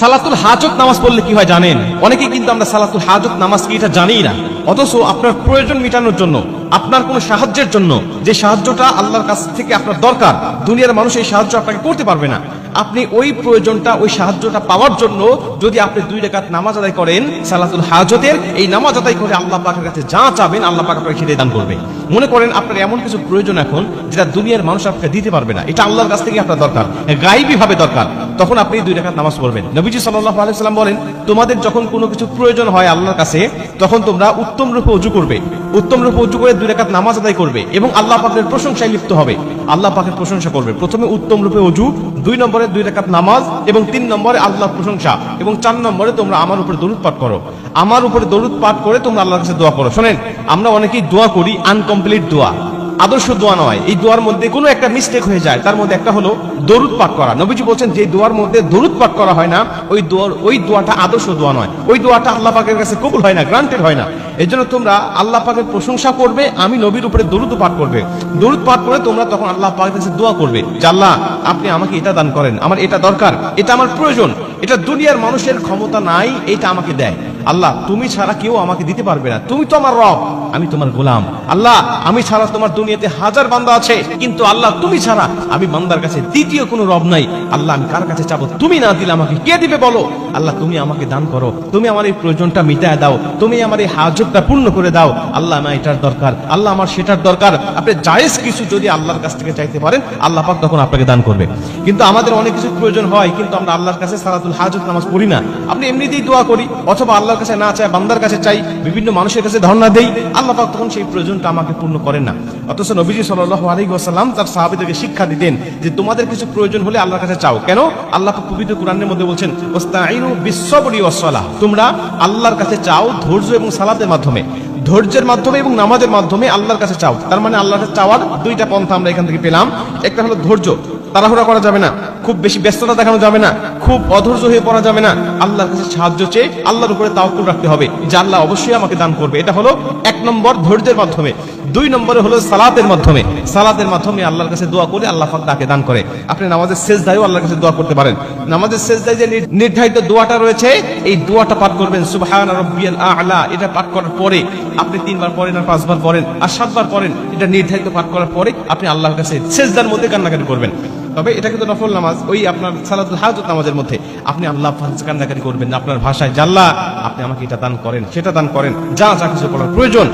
সালাতুল হাজত নামাজ পড়লে কি হয় জানেন? অনেকেই কিন্তু আমরা সালাতুল হাজত নামাজ কি এটা জানি না। অথচ আপনার প্রয়োজন মেটানোর জন্য, আপনার কোনো সাহায্যের জন্য, যে সাহায্যটা আল্লাহর কাছ থেকে আপনার দরকার, দুনিয়ার মানুষ এই সাহায্য আপনাকে করতে পারবে না। আপনি ওই প্রয়োজনটা, ওই সাহায্যটা পাওয়ার জন্য যদি আপনি দুই রেখাত নামাজ আদায় করেন, সালাতুল হাজতের এই নামাজ আদায় করে আল্লাহ পাকের কাছে যা চাবেন, আল্লাহ পাক আপনাকে খেতে দান করবে। মনে করেন আপনার এমন কিছু প্রয়োজন এখন, যেটা দুনিয়ার মানুষ আপনাকে দিতে পারবে না। এটা আল্লাহর কাছ থেকে আপনার দরকার গাইবী ভাবে দরকার। তখন আপনি দুই রেখাত নামাজ পড়বেন। নবীজি সাল্লাহ আলাইসাল্লাম বলেন, তোমাদের যখন কোনো কিছু প্রয়োজন হয় আল্লাহর কাছে, তখন তোমরা উত্তম রূপে উজু করবে। উত্তম রূপে উজু করে দুই রেখাত নামাজ আদায় করবে এবং আল্লাহ পাকের প্রশংসায় লিপ্ত হবে। আল্লাহ পাকের প্রশংসা করবে। প্রথমে উত্তম রূপে উজু, দুই নম্বরে দুই রেখাত নামাজ এবং তিন নম্বরে আল্লাহর প্রশংসা এবং চার নম্বরে তোমরা আমার উপরে দরুদ পাঠ করো। আমার উপরে দরুদ পাঠ করে তোমরা আল্লাহর কাছে দোয়া করো। শোনেন, আমরা অনেকেই দোয়া করি, আনকমপ্লিট দোয়া। আদর্শ দোয়া নয়। এই দোয়ার মধ্যে কোনো একটা মিস্টেক হয়ে যায়। তার মধ্যে একটা হলো দরুদ পাঠ করা। নবীজি বলছেন, যে দোয়ার মধ্যে দরুদ পাঠ করা হয় না, ওই দোয়ার, ওই দোয়াটা আদর্শ দোয়া নয়। ওই দোয়াটা আল্লাহ পাকের কাছে কবুল হয় না গ্রান্টেড হয় না। এই জন্য তোমরা আল্লাহ পাকের প্রশংসা করবে, আমি নবীর উপরে দরুদ পাঠ করবে। দরুদ পাঠ করে তোমরা তখন আল্লাহ পাকের কাছে দোয়া করবে যে, আল্লাহ, আপনি আমাকে এটা দান করেন। আমার এটা দরকার, এটা আমার প্রয়োজন। এটা দুনিয়ার মানুষের ক্ষমতা নাই, এটা আমাকে দেয়। আল্লাহ, তুমি ছাড়া কেউ আমাকে দিতে পারবে না। তুমি তো আমার রব, আমি তোমার গোলাম। আল্লাহ, আমি ছাড়া তোমার দুনিয়াতে হাজার বান্দা আছে, কিন্তু আল্লাহ, তুমি ছাড়া আমি বান্দার কাছে দ্বিতীয় কোনো রব নাই। আল্লাহ, আমি কার কাছে চাবো? তুমি না দিলে আমাকে কে দিবে বলো? আল্লাহ, তুমি আমাকে দান করো। তুমি আমার এই প্রয়োজনটা মিটায় দাও। তুমি আমার এই হাজতটা পূর্ণ করে দাও। আল্লাহ, আমার এটার দরকার। আল্লাহ, আমার সেটার দরকার। আপনি জায়েজ কিছু যদি আল্লাহর কাছ থেকে চাইতে পারেন, আল্লাহ পাক তখন আপনাকে দান করবে। কিন্তু আমাদের অনেক কিছু প্রয়োজন হয়, কিন্তু আমরা আল্লাহর কাছে সালাতুল হাজত নামাজ পড়ি না। আপনি এমনিতেই দোয়া করি, অথবা আল্লাহর কাছে না চাই বান্দার কাছে চাই, বিভিন্ন মানুষের কাছে ধর্ণা দেই, আল্লাহ পাক তখন সেই প্রয়োজনটা আমাকে পূর্ণ করেন না। অথচ নবীজি সাল্লাল্লাহু আলাইহি ওয়াসাল্লাম তার সাহাবীদেরকে শিক্ষা দিতেন যে তোমাদের কিছু প্রয়োজন হলে আল্লাহর কাছে চাও। কেন? আল্লাহ পাক পবিত্র কোরআনের মধ্যে বলছেন ওয়াস্তাঈনু বিশ্ববরি ওয়াসসালাহ তোমরা আল্লাহর কাছে চাও ধৈর্য এবং সালাতের মাধ্যমে। ধৈর্যের মাধ্যমে এবং নামাজের মাধ্যমে আল্লাহর কাছে চাও। তার মানে আল্লাহর কাছে চাওয়ার দুইটা পন্থা আমরা এখান থেকে পেলাম। একটা হলো ধৈর্য। তাড়াহুড়া করা যাবে না। খুব বেশি ব্যস্ততা দেখানো যাবে না, খুব অধৈর্য হয়ে পড়া যাবে না। আল্লাহর কাছে সাহায্য চেয়ে আল্লাহর উপরে তাওকুল রাখতে হবে। যে আল্লাহ অবশ্যই আমাকে দান করবে। এটা হলো এক নম্বর ধৈর্যের মাধ্যমে। দুই নম্বরে হলো সালাতের মাধ্যমে। সালাতের মাধ্যমে আল্লাহর কাছে দোয়া করে আল্লাহ তাকে দান করে। আপনি নামাজের শেষ দায়ও আল্লাহর কাছে দোয়া করতে পারেন। নামাজের শেষ দায় যে নির্ধারিত দোয়াটা রয়েছে, এই দোয়াটা পাঠ করবেন, সুবহান রব্বিয়াল আলা। এটা পাঠ করার পরে আপনি তিনবার পড়েন আর পাঁচবার পড়েন আর সাতবার পড়েন। এটা নির্ধারিত পাঠ করার পরে আপনি আল্লাহর কাছে শেষদার মধ্যে কান্নাকাটি করবেন। তবে এটা কিন্তু নফল নামাজ, ওই আপনার সালাতুল হাজত নামাজের মধ্যে। আপনি আল্লাহ কাছে কান্নাকাটি করবেন আপনার ভাষায় জাল্লা, আপনি আমাকে এটা দান করেন, সেটা দান করেন, যা যা কিছু করার প্রয়োজন।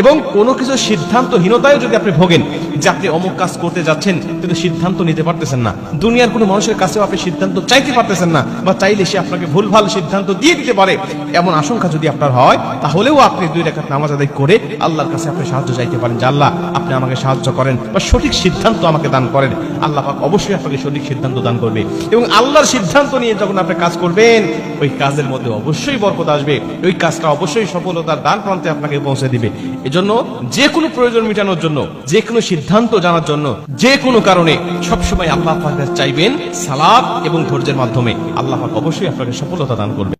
এবং কোনো কিছু সিদ্ধান্তহীনতায় যদি আপনি ভোগেন, যে আপনি অমুক কাজ করতে যাচ্ছেন, কিন্তু সিদ্ধান্ত নিতে পারতেছেন না। দুনিয়ার কোনো মানুষের কাছেও আপনি সিদ্ধান্ত চাইতে পারতেছেন না, বা চাইলে সে আপনাকে ভুলভাল সিদ্ধান্ত দিয়ে দিতে পারে। এমন আশঙ্কা যদি আপনার হয়, তাহলেও আপনি দুই রেখাত নামাজ আদায় করে আল্লাহর কাছে আপনি সাহায্য চাইতে পারেন। যে আল্লাহ, আপনি আমাকে সাহায্য করেন, বা সঠিক সিদ্ধান্ত আমাকে দান করেন। আল্লাহ অবশ্যই আপনাকে সঠিক সিদ্ধান্ত দান করবে। এবং আল্লাহর সিদ্ধান্ত নিয়ে যখন আপনি কাজ করবেন, ওই কাজের মধ্যে অবশ্যই বরকত আসবে। ওই কাজটা অবশ্যই সফলতার দান প্রান্তে আপনাকে পৌঁছে দিবে। এজন্য যে কোনো প্রয়োজন মেটানোর জন্য, যে কোনো সিদ্ধান্ত জানার জন্য, যে কোনো কারণে সবসময় আল্লাহ চাইবেন সালাদ এবং ধৈর্যের মাধ্যমে। আল্লাহ অবশ্যই আপনাকে সফলতা দান করবে।